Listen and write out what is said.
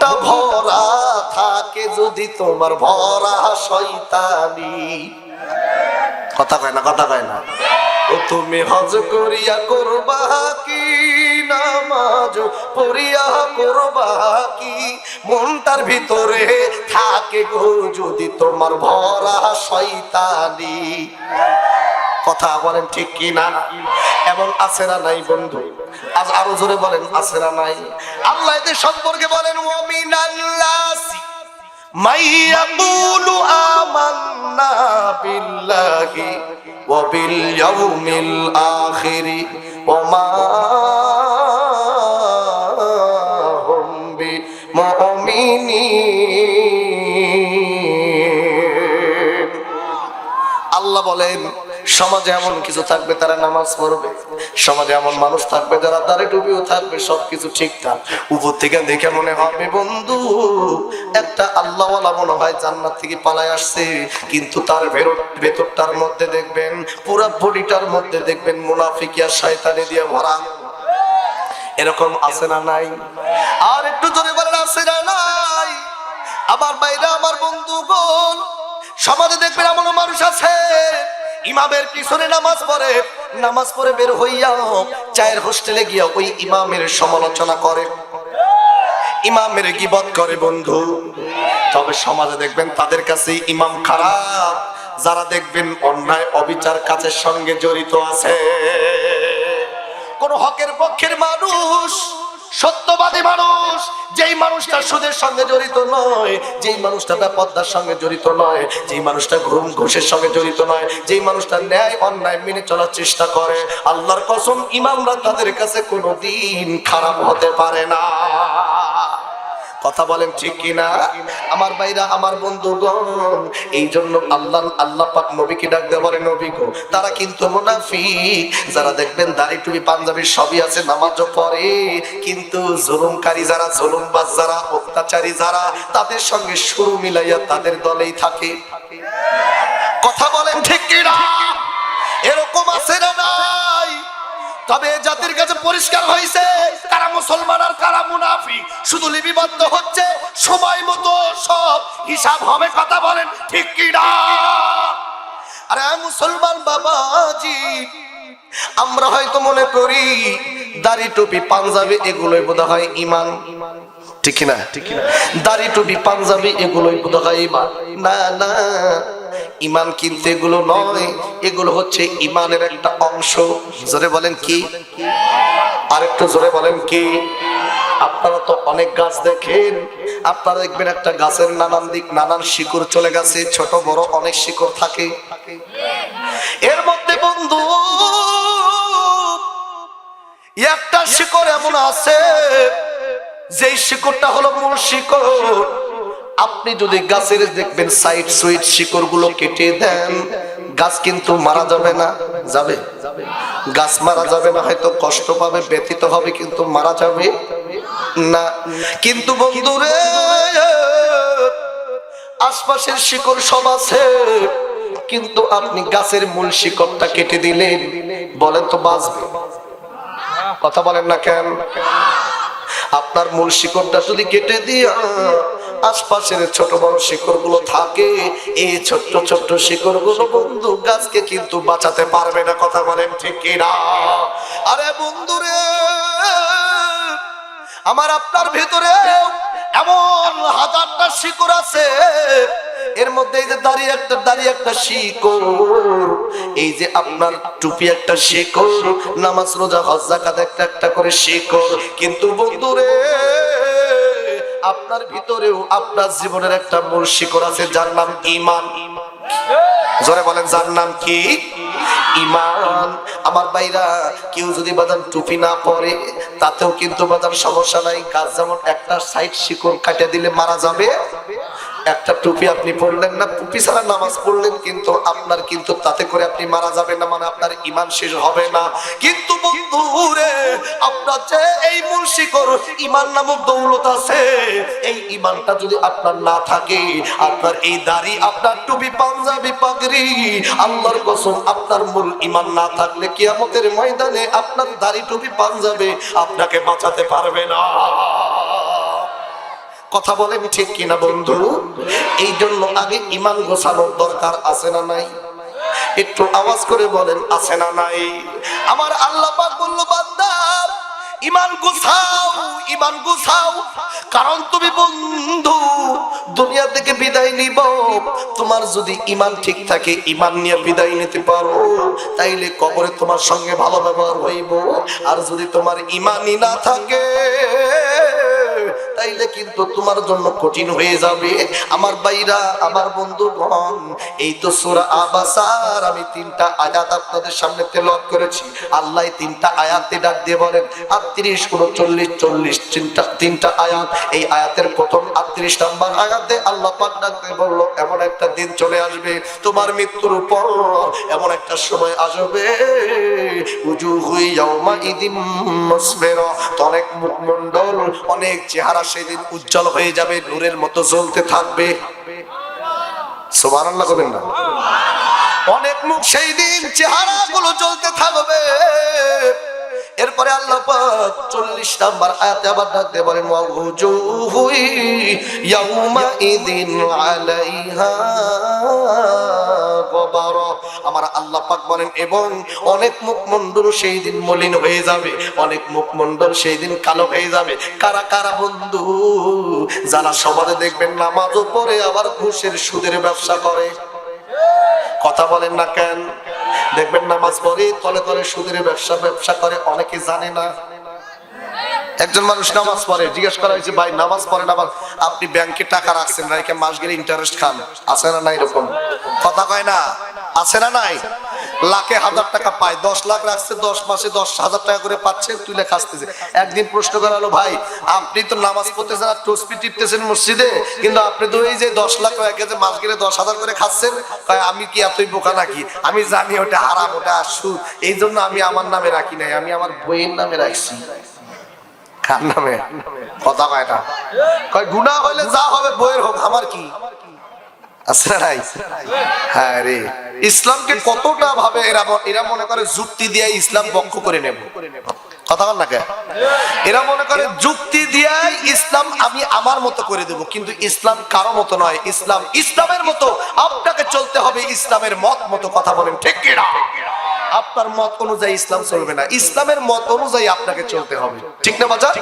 মনটা ভরা থাকে যদি তোমার ভরা শয়তানি। কথা কয় না, কথা কয় না। ও তুমি হজ করিয়া করবা কি, নামাজ পড়িয়া করবা কি? মনটার ভিতরে থাকে গো যদি তোমার ভরা শয়তানি। কথা বলেন ঠিক কি না এমন আছে না নাই বন্ধু? আজ আরও জোরে বলেন, আছে না নাই? আল্লাহ এদের সম্পর্কে বলেন ওমিনাল্লাসি মাইয়াকুলু আমান্না বিল্লাহি ওয়া বিল ইয়াউমিল আখিরি ওয়া মা হুম আল্লাহ বলেন সমাজে এমন কিছু থাকবে তারা নামাজ পড়বে। সমাজে এমন মানুষ থাকবে যারা দাঁড়ে টুপিও থাকবে, সবকিছু ঠিকঠাক উপর থেকে দেখে মনে হবে, বন্ধু, একটা আল্লাহওয়ালা মনে হয় জান্নাত থেকে পালায় আসছে, কিন্তু তার ভেতর- ভেতরটার মধ্যে দেখবেন, পুরা বডিটার মধ্যে দেখবেন মুনাফিকিয়া শয়তানি দিয়ে ভরা। এরকম আছে না নাই? আর একটু জোরে বলেন, আছে না নাই? আমার বাইরে আমার বন্ধু বন্ধুগণ, সমাজে দেখবেন এমন মানুষ আছে ইমামের পিছনে নামাজ পড়ে নামাজ পড়ে বের হইয়াও চায়ের হোস্টেলে গিয়া ওই ইমামের সমালোচনা করে। ইমামের গিবত করে বন্ধু। তবে সমাজে দেখবেন তাদের কাছে ইমাম খারাপ। যারা দেখবেন অন্যায়, অবিচার কাজের সঙ্গে জড়িত আছে। কোন হকের পক্ষের মানুষ সত্যবাদী মানুষ। যেই মানুষটা সুদের সঙ্গে জড়িত নয়, যেই মানুষটা পদ্মার সঙ্গে জড়িত নয়, যেই মানুষটা ঘুম ঘোষের সঙ্গে জড়িত নয়, যেই মানুষটা ন্যায় অন্যায় মেনে চলার চেষ্টা করে, আল্লাহর কসম ইমামরা তাদের কাছে কোনো দিন খারাপ হতে পারে না। কথা বলেন ঠিক কিনা? আমার ভাইরা, আমার বন্ধুগণ, এই জন্য আল্লাহ আল্লাহ পাক নবীকে ডাক দেওয়া বলে, নবী গো, তারা কিন্তু মুনাফিক। যারা দেখবেন দাড়ি টুপি, পাঞ্জাবি সবই আছে, নামাজও পড়ে। কিন্তু জুলুমকারী যারা, জুলুমবাজ যারা, অত্যাচারী যারা, তাদের সঙ্গে শুরু মিলাইয়া তাদের দলেই থাকে। কথা বলেন ঠিক কিনা? এরকম আছে না নাই? তবে জাতির কাছে পরিষ্কার হয়েছে, কারা মুসলমান আর কারা মুনাফি শুধু লিপিবদ্ধ হচ্ছে, সময় মতো সব হিসাব হবে, কথা বলেন ঠিক কি না আরে মুসলমান বাবাজি, আমরা হয়তো মনে করি দাড়ি, টুপি, পাঞ্জাবি এগুলোই বোধ হয় ইমান ঠিক না ঠিক না দাড়ি, টুপি, পাঞ্জাবি এগুলোই বোধ হয় ইমান না না। ইমান কিন্তু এগুলো নয়, এগুলো হচ্ছে ইমানের একটা অংশ। জোরে বলেন কি? আরেকটু জোরে বলেন কি? আপনারা তো অনেক গাছ দেখেন, আপনারা দেখবেন একটা গাছের নানান দিক, নানান শিকড় চলে গেছে, ছোট, বড় অনেক শিকড় থাকে। এর মধ্যে বন্ধু, একটা শিকড় এমন আছে, যেই শিকড়টা হলো মূল শিকড়। আপনি যদি গাছের দেখবেন সাইড সুইট শিকড়গুলো কেটে দেন, গাছ কিন্তু মারা যাবে না। যাবে। গাছ মারা যাবে না, হয়তো কষ্ট পাবে, ব্যথিত হবে, কিন্তু মারা যাবে না। কিন্তু বন্ধুরে, আশপাশের শিকড় সব আছে, কিন্তু আপনি গাছের মূল শিকড়টা কেটে দিলেন, বলেন তো বাঁচবে। কথা বলেন না কেন? আপনার মূল শিকড়টা যদি কেটে দিয়া আশপাশের ছোট বড় শিকড়গুলো থাকে। এই ছোট্ট ছোট্ট শিকড়গুলো বন্ধু গাছকে কিন্তু বাঁচাতে পারবে না, কথা বলেন ঠিক কিনা? আরে বন্ধুরে, আমার আপনার ভিতরে এমন হাজারটা শিকড় আছে। এর মধ্যে এই যে দাঁড়িয়ে একটা দাঁড়িয়ে একটা শিকড়, এই যে আপনার টুপি একটা শিকড়, নামাজ, রোজা, হজ একটা একটা করে শিকড়। কিন্তু বন্ধুরে আপনার ভিতরেও আপনার জীবনের একটা মূল শিকড় আছে, যার নাম ইমান জোরে বলেন, যার নাম কি? ইমান আমার বাইরা কেউ যদি বাদাম টুপি না পরে, তাতেও কিন্তু বাদাম সমস্যা নাই। গাছ যেমন একটা সাইড শিকড় কাটিয়ে দিলে মারা যাবে। একটা টুপি আপনি পড়লেন না, টুপি ছাড়া নামাজ পড়লেন কিন্তু আপনার কিন্তু তাতে করে আপনি মারা যাবেন না মানে আপনার ইমান শেষ হবে না। কিন্তু বন্ধুরে আপনার যে এই শিকড় ইমান নামক দৌলত আছে, এই ইমানটা যদি আপনার না থাকে, আপনার এই দাড়ি, আপনার টুপি পাঞ্জাবি পাগড়ি, আল্লাহর কসম, আপনার মূল ইমান না থাকলে কিয়ামতের ময়দানে আপনার দাড়ি, টুপি, পাঞ্জাবি আপনাকে বাঁচাতে পারবে না। কথা বলেন ঠিক কিনা, বন্ধু? এই জন্য আগে ইমান গোছানোর দরকার আছে না নাই? একটু আওয়াজ করে বলেন, আছে না নাই? আমার আল্লাহ পাক বলল ইমান গুছাও ইমান গুছাও। কারণ তুমি বন্ধু, দুনিয়া থেকে বিদায় নিব। তোমার যদি ইমান ঠিক থাকে, ইমান নিয়ে বিদায় নিতে পারো। তাইলে কবরে তোমার সঙ্গে ভালো ব্যবহার হইব। আর যদি তোমার ইমানই না থাকে তাইলে কিন্তু তোমার জন্য কঠিন হয়ে যাবে। আমার বাইরা আমার বন্ধুগণ, এই তো সূরা আবাসার, আমি তিনটা আয়াত আপনাদের সামনে তেলাওয়াত করেছি। আল্লাহ তিনটা আয়াতে ডাক দিয়ে বলেন 38 39 40 তিনটা তিনটা আয়াত। এই আয়াতের প্রথম 38 নাম্বার আয়াতে আল্লাহ পাক ডাক দিয়ে বলল, এমন একটা দিন চলে আসবে, তোমার মৃত্যুর উপর এমন একটা সময় আসবে। ইদিম মুসফিরা। অনেক মুখমণ্ডল অনেক চেহারা সেদিন উজ্জ্বল হয়ে যাবে, নূরের মতো জ্বলতে থাকবে। সুবহানাল্লাহ করবেন না। অনেক মুখ সেই দিন চেহারা গুলো জ্বলতে থাকবে। এরপরে আল্লাহ 40 নাম্বার আয়াতে আবার ডাকতে বলেন ওয়া ইয়াউমা ইদিন আলাইহা আমার আল্লাহ পাক বলেন, এবং অনেক সেই দিন মলিন হয়ে যাবে, অনেক সেই দিন কালো হয়ে যাবে। কারা কারা বন্ধু? যারা দেখবেন আবার ঘুষের সুদের ব্যবসা করে। কথা বলেন না কেন? দেখবেন নামাজ তলে তলে সুদের ব্যবসা ব্যবসা করে, অনেকে জানে না। একজন মানুষ নামাজ পড়ে, জিজ্ঞেস করা হয়েছে, ভাই, নামাজ পড়ে না আবার আপনি ব্যাংকে টাকা রাখছেন না মাস গেলে ইন্টারেস্ট খান? আছে না এরকম? কথা কয় না? আছে না নাই? লাখে হাজার টাকা পায়। দশ লাখ রাখছে, দশ মাসে দশ হাজার টাকা করে পাচ্ছে তুলে খাসতেছে। একদিন প্রশ্ন করা হলো, ভাই, আপনি তো নামাজ পড়তেছেন আর টসপি টিপতেছেন মসজিদে, কিন্তু আপনি তো এই যে দশ লাখ টাকা যে মাস গেলে দশ হাজার করে খাচ্ছেন? আমি কি এতই বোকা নাকি? আমি জানি ওটা হারাম, ওটা সুদ। এই জন্য আমি আমার নামে রাখি নাই, আমি আমার বইয়ের নামে রাখছি। কার নামে? কথা কয় না। কয় গুণা হইলে যা হবে, বইয়ের হোক, আমার কি? হ্যাঁ ইসলামকে কতটা ভাবে এরা মনে করে যুক্তি দিয়ে ইসলাম করে নেব। কথা বল না এরা মনে করে যুক্তি দিয়ে ইসলাম আমি আমার মতো করে দেব, কিন্তু ইসলাম কারও মতো নয়। ইসলাম ইসলামের মতো। আপনাকে চলতে হবে ইসলামের মত মতো কথা বলেন, ঠিক কিনা আপনার মত অনুযায়ী ইসলাম চলবে না। ইসলামের মত অনুযায়ী আপনাকে চলতে হবে। ঠিক না বাজার